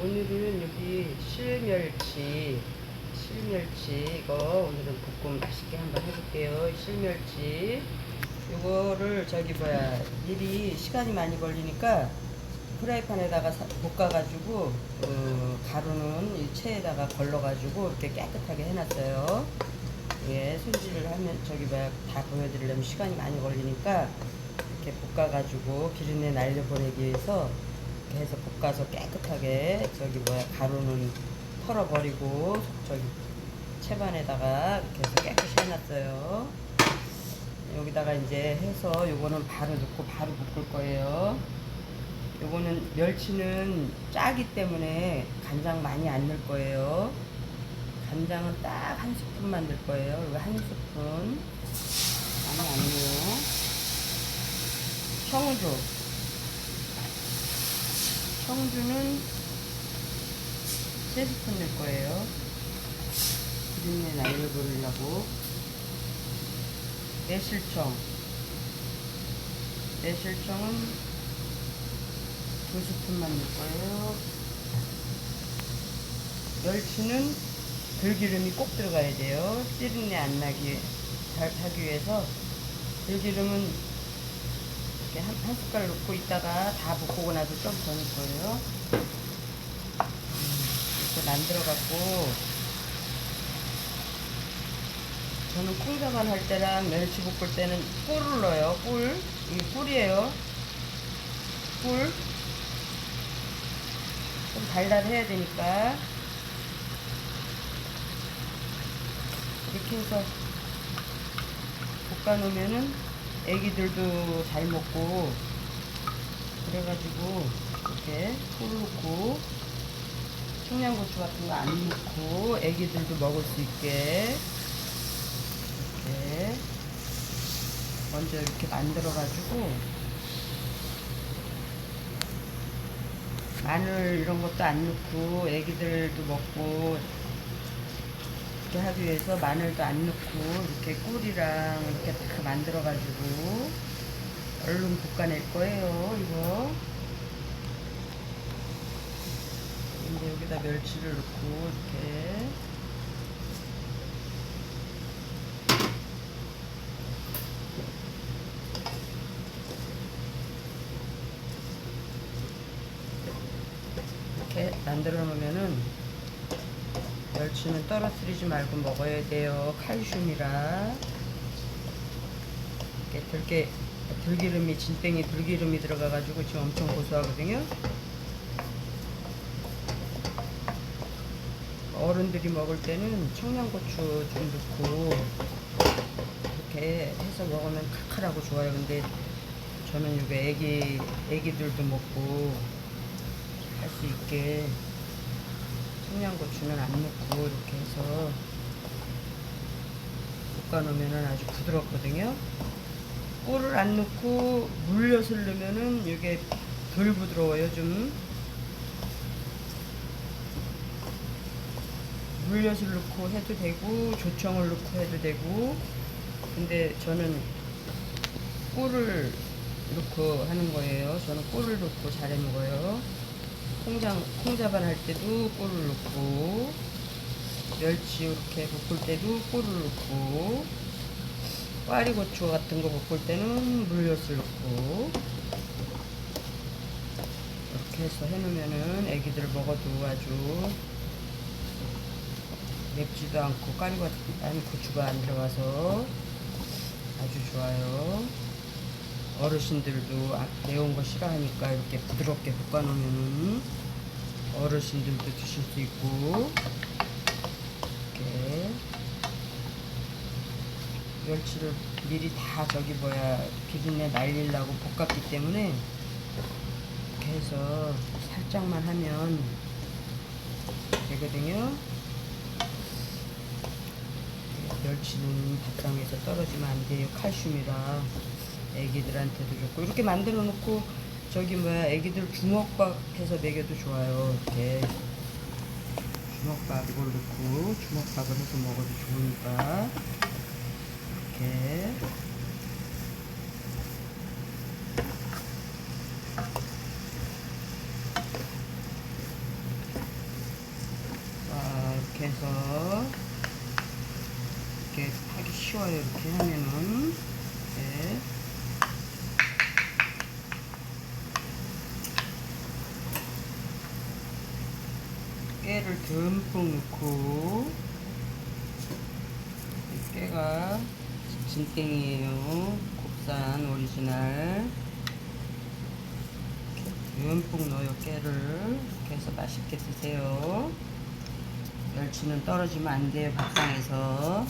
오늘은 여기 실멸치, 실멸치 이거 오늘은 볶음 맛있게 한번 해볼게요. 실멸치 이거를 저기 뭐야 일이 시간이 많이 걸리니까 프라이팬에다가 사- 볶아가지고 어, 가루는 이 체에다가 걸러가지고 이렇게 깨끗하게 해놨어요. 예, 손질을 하면 저기 뭐야 다 보여드리려면 시간이 많이 걸리니까 이렇게 볶아가지고 비린내 날려보내기 위해서 해서 볶아서 깨끗하게 저기 뭐야 가루는 털어버리고 저기 채반에다가 이렇게 해서 깨끗이 해놨어요. 여기다가 이제 해서 요거는 바로 넣고 바로 볶을 거예요. 요거는 멸치는 짜기 때문에 간장 많이 안 넣을 거예요. 간장은 딱 한 스푼만 넣을 거예요. 이거 한 스푼. 많이 안 넣어요. 청주. 청주는 세 스푼 넣을 거예요. 기름에 날려 버리려고. 매실청. 매실청은 두 스푼만 넣을 거예요. 멸치는 들기름이 꼭 들어가야 돼요. 찌른내 안 나게 잘 하기 위해서 들기름은 이렇게 한, 한 숟갈 넣고 있다가 다 볶고 나서 좀 더 넣을 거예요. 음, 이렇게 만들어갖고 저는 콩자반 할 때랑 멸치 볶을 때는 꿀을 넣어요. 꿀. 이게 꿀이에요. 꿀. 좀 달달해야 되니까. 이렇게 해서 볶아놓으면은 애기들도 잘 먹고 그래가지고 이렇게 꿀 넣고 청양고추 같은 거 안 넣고 애기들도 먹을 수 있게 이렇게 먼저 이렇게 만들어가지고 마늘 이런 것도 안 넣고 애기들도 먹고 이렇게 하기 위해서 마늘도 안 넣고 이렇게 꿀이랑 이렇게 다 만들어 가지고 얼른 볶아낼 거예요 이거. 이제 여기다 멸치를 넣고 이렇게. 이렇게 만들어 놓으면은 멸치는 떨어뜨리지 말고 먹어야 돼요. 칼슘이라. 이렇게 들게 들기름이 진땡이 들기름이 들어가가지고 지금 엄청 고소하거든요. 어른들이 먹을 때는 청양고추 좀 넣고 이렇게 해서 먹으면 칼칼하고 좋아요. 근데 저는 이게 애기 애기들도 먹고 할 수 있게 청양고추는 안 넣고 이렇게 해서 볶아놓으면 아주 부드럽거든요. 꿀을 안 넣고 물엿을 넣으면은 이게 덜 부드러워요 좀. 물엿을 넣고 해도 되고 조청을 넣고 해도 되고 근데 저는 꿀을 넣고 하는 거예요. 저는 꿀을 넣고 잘해 먹어요. 콩장, 콩자반 할 때도 꿀을 넣고, 멸치 이렇게 볶을 때도 꿀을 넣고, 꽈리고추 같은 거 볶을 때는 물엿을 넣고, 이렇게 해서 해놓으면은 애기들 먹어도 아주 맵지도 않고 꽈리고추, 아니 고추가 안 들어가서 아주 좋아요. 어르신들도 아- 매운 거 싫어하니까 이렇게 부드럽게 볶아놓으면 어르신들도 드실 수 있고 이렇게 멸치를 미리 다 저기 뭐야 비린내 날리려고 볶았기 때문에 이렇게 해서 살짝만 하면 되거든요. 멸치는 밥상에서 떨어지면 안 돼요. 칼슘이라. 애기들한테도 좋고 이렇게 만들어 놓고 저기 뭐야 애기들 주먹밥 해서 먹여도 좋아요 이렇게. 주먹밥 이걸 넣고 주먹밥을 해서 먹어도 좋으니까. 이렇게. 자 이렇게 해서 이렇게 하기 쉬워요 이렇게 하면은. 네. 깨를 듬뿍 넣고 이 깨가 진땡이에요. 국산 오리지널. 듬뿍 넣어요 깨를. 이렇게 해서 맛있게 드세요. 멸치는 떨어지면 안 돼요 밥상에서.